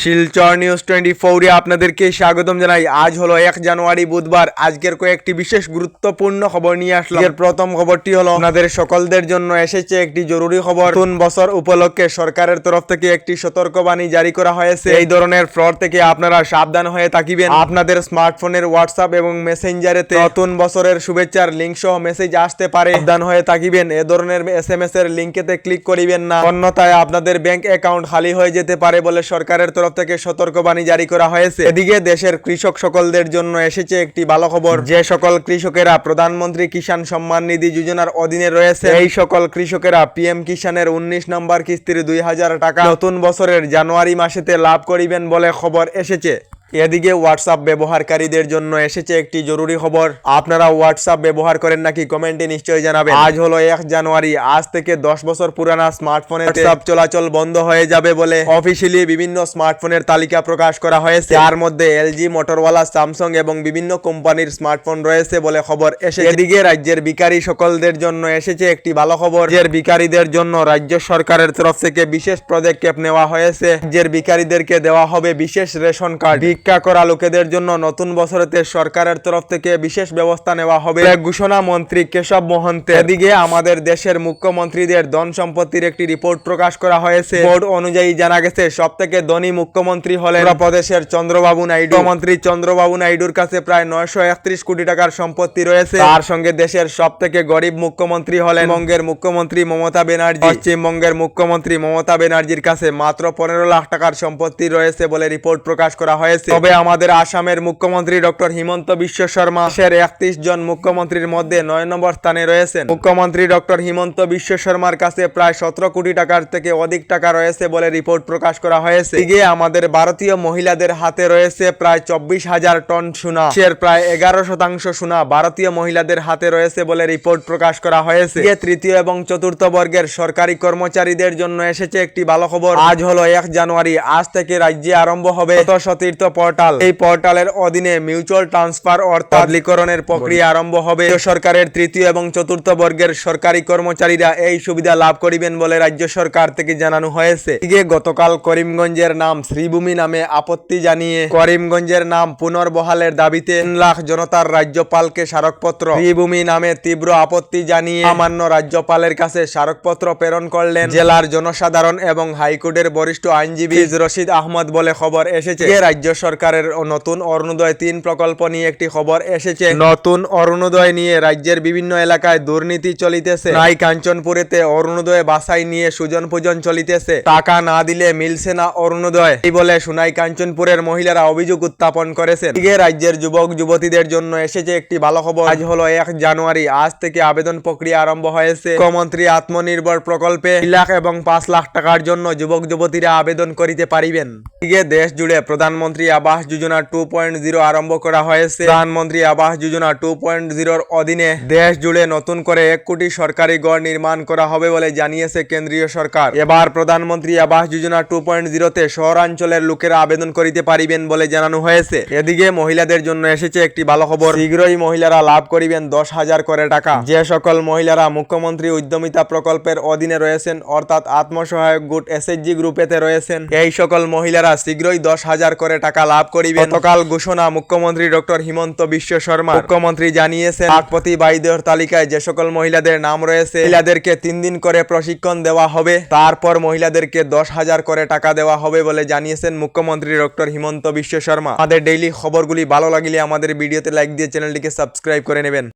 Silchar news twenty ফোরে আপনাদেরকে স্বাগতম জানাই। আজ হলো এক জানুয়ারি, বুধবার। আজকের কয়েকটি বিশেষ গুরুত্বপূর্ণ খবর নিয়ে আসলাম। এর প্রথম খবরটি হলো, আপনাদের সকলদের জন্য এসেছে একটি জরুরি খবর। নতুন বছর উপলক্ষে সরকারের তরফ থেকে একটি সতর্কবাণী জারি করা হয়েছে। এই ধরনের ফ্রড থেকে আপনারা সাবধান হয়ে থাকিবেন। আপনাদের স্মার্টফোনের হোয়াটসঅ্যাপ এবং মেসেঞ্জারেতে নতুন বছরের শুভেচ্ছার লিঙ্ক সহ মেসেজ আসতে পারে। সাবধান হয়ে থাকিবেন। এ ধরনের এস এম এস এর লিঙ্কেতে ক্লিক করিবেন না। অন্যথায় আপনাদের ব্যাংক অ্যাকাউন্ট খালি হয়ে যেতে পারে বলে সরকারের তরফ থেকে সতর্কবাণী জারি করা হয়েছে। এদিকে দেশের কৃষক সকলদের জন্য এসেছে একটি ভালো খবর। যে সকল কৃষকেরা প্রধানমন্ত্রী কিষাণ সম্মান নিধি যোজনার অধীনে রয়েছে, এই সকল কৃষকেরা পিএম কিষাণের উনিশ নম্বর কিস্তির দুই হাজার টাকা নতুন বছরের জানুয়ারি মাসেতে লাভ করিবেন বলে খবর এসেছে। এদিকে হোয়াটসঅ্যাপ ব্যবহারকারীদের জন্য এসেছে একটি জরুরি খবর। আপনারা হোয়াটসঅ্যাপ ব্যবহার করেন নাকি কমেন্টে নিশ্চয়ই জানাবেন। আজ হলো এক জানুয়ারি, আজ থেকে দশ বছর পুরানা স্মার্টফোনের হোয়াটসঅ্যাপ চলাচল বন্ধ হয়ে যাবে বলে অফিসিয়ালি বিভিন্ন স্মার্টফোনের তালিকা প্রকাশ করা হয়েছে। যার মধ্যে এলজি মোটরওয়ালা স্যামসাং এবং বিভিন্ন কোম্পানির স্মার্টফোন রয়েছে বলে খবর এসে এদিকে রাজ্যের বিকারী সকলদের জন্য এসেছে একটি ভালো খবর। রাজ্যের বিকারীদের জন্য রাজ্য সরকারের তরফ থেকে বিশেষ পদক্ষেপ নেওয়া হয়েছে। রাজ্যের বিকারীদেরকে দেওয়া হবে বিশেষ রেশন কার্ড। ভিক্ষা করা লোকেদের জন্য নতুন বছরেতে সরকারের তরফ থেকে বিশেষ ব্যবস্থা নেওয়া হবে। ঘোষণা মন্ত্রী কেশব মহন্তে এদিকে আমাদের দেশের মুখ্যমন্ত্রীদের ধন সম্পত্তির একটি রিপোর্ট প্রকাশ করা হয়েছে। বোর্ড অনুযায়ী জানা গেছে সব থেকে ধনী মুখ্যমন্ত্রী হলেন প্রদেশের চন্দ্রবাবু নাইডু। মন্ত্রী চন্দ্রবাবু নাইডুর কাছে প্রায় নয়শো একত্রিশ কোটি টাকার সম্পত্তি রয়েছে। তার সঙ্গে দেশের সব থেকে গরিব মুখ্যমন্ত্রী হলেন বঙ্গের মুখ্যমন্ত্রী মমতা ব্যানার্জি। পশ্চিমবঙ্গের মুখ্যমন্ত্রী মমতা ব্যানার্জির কাছে মাত্র পনেরো লাখ টাকার সম্পত্তি রয়েছে বলে রিপোর্ট প্রকাশ করা হয়েছে। তবে আমাদের আসামের মুখ্যমন্ত্রী ডক্টর হিমন্ত বিশ্ব শর্মা দেশের একত্রিশ জন মুখ্যমন্ত্রীর মধ্যে নয় নম্বর স্থানে রয়েছেন। মুখ্যমন্ত্রী ডক্টর হিমন্ত বিশ্ব শর্মার কাছে প্রায় সতেরো কোটি টাকার থেকে অধিক টাকা রয়েছে বলে রিপোর্ট প্রকাশ করা হয়েছে। এদিকে আমাদের ভারতীয় মহিলাদের হাতে রয়েছে প্রায় চব্বিশ হাজার টন সোনা। সে প্রায় এগারো শতাংশ সোনা ভারতীয় মহিলাদের হাতে রয়েছে বলে রিপোর্ট প্রকাশ করা হয়েছে। তৃতীয় এবং চতুর্থ বর্গের সরকারি কর্মচারীদের জন্য এসেছে একটি ভালো খবর। আজ হলো এক জানুয়ারি, আজ থেকে রাজ্যে আরম্ভ হবে। সতীর্থ পোর্টাল এই পোর্টালের অধীনে মিউচুয়াল ট্রান্সফার অর্থাৎ বদলিকরণের প্রক্রিয়া আরম্ভ হবে। সরকারের তৃতীয় এবং চতুর্থ বর্গের সরকারি কর্মচারীরা এই সুবিধা লাভ করিবেন বলে রাজ্য সরকার থেকে জানানো হয়েছে। এদিকে গতকাল করিমগঞ্জের নাম শ্রীভূমি নামে আপত্তি জানিয়ে করিমগঞ্জের নাম পুনর্বহালের দাবিতে তিন লাখ জনতার রাজ্যপালকে স্মারকপত্র শ্রীভূমি নামে তীব্র আপত্তি জানিয়ে সামান্য রাজ্যপালের কাছে স্মারকপত্র প্রেরণ করলেন জেলার জনসাধারণ এবং হাইকোর্টের বরিষ্ঠ আইনজীবী রশিদ আহমদ বলে খবর এসেছে। রাজ্য সরকারের নতুন অরুণোদয় তিন প্রকল্প নিয়ে একটি খবর এসেছে। নতুন অরুণোদয় নিয়ে রাজ্যের বিভিন্ন এলাকায় দুর্নীতি চলিতেছে। নাই কাঞ্চনপুরেতে অরুণোদয় বাসাই নিয়ে সুজন পূজন চলিতেছে। টাকা না দিলে মিলছে না অরুণোদয়। এই বলে সুনাই কাঞ্চনপুরের মহিলারা অভিযোগ উত্থাপন করেছেন। এদিকে রাজ্যের যুবক যুবতীদের জন্য এসেছে একটি ভালো খবর। আজ হলো এক জানুয়ারি। আজ থেকে আবেদন প্রক্রিয়া আরম্ভ হয়েছে। মুখ্যমন্ত্রী আত্মনির্ভর প্রকল্পে লাখ এবং পাঁচ লাখ টাকার জন্য যুবক যুবতীরা আবেদন করিতে পারিবেন। দিকে দেশ জুড়ে প্রধানমন্ত্রী Awas Yojana two point zero আরম্ভ করা হয়েছে। প্রধানমন্ত্রী আবাস যোজনা টু পয়েন্ট জিরোর অধীনে দেশ জুড়ে নতুন করে এক কোটি সরকারি গড় নির্মাণ করা হবে বলে জানিয়েছে কেন্দ্রীয় সরকার। এবার প্রধানমন্ত্রী আবাস যোজনা টু পয়েন্ট জিরোতে শহরাঞ্চলের লোকেরা আবেদন করিতে পারিবেন বলে জানানো হয়েছে। এদিকে মহিলাদের জন্য এসেছে একটি ভালো খবর। শীঘ্রই মহিলারা লাভ করিবেন দশ হাজার করে টাকা। যে সকল মহিলারা মুখ্যমন্ত্রী উদ্যমিতা প্রকল্পের অধীনে রয়েছেন, অর্থাৎ আত্মসহায়ক গুট এসএইচজি গ্রুপেতে রয়েছেন, এই সকল মহিলারা শীঘ্রই দশ হাজার করে টাকা লাভ করিবে গতকাল ঘোষণা মুখ্যমন্ত্রী ডক্টর হিমন্ত বিশ্ব শর্মা মুখ্যমন্ত্রী জানিয়েছেন লাখপতি বাইদের তালিকায় যে সকল মহিলাদের নাম রয়েছে মহিলাদেরকে তিন দিন করে প্রশিক্ষণ দেওয়া হবে। তারপর মহিলাদেরকে দশ হাজার করে টাকা দেওয়া হবে বলে জানিয়েছেন মুখ্যমন্ত্রী ডক্টর হিমন্ত বিশ্ব শর্মা। আমাদের ডেইলি খবরগুলি ভালো লাগলে আমাদের ভিডিওতে লাইক দিয়ে চ্যানেলটিকে সাবস্ক্রাইব করে নেবেন।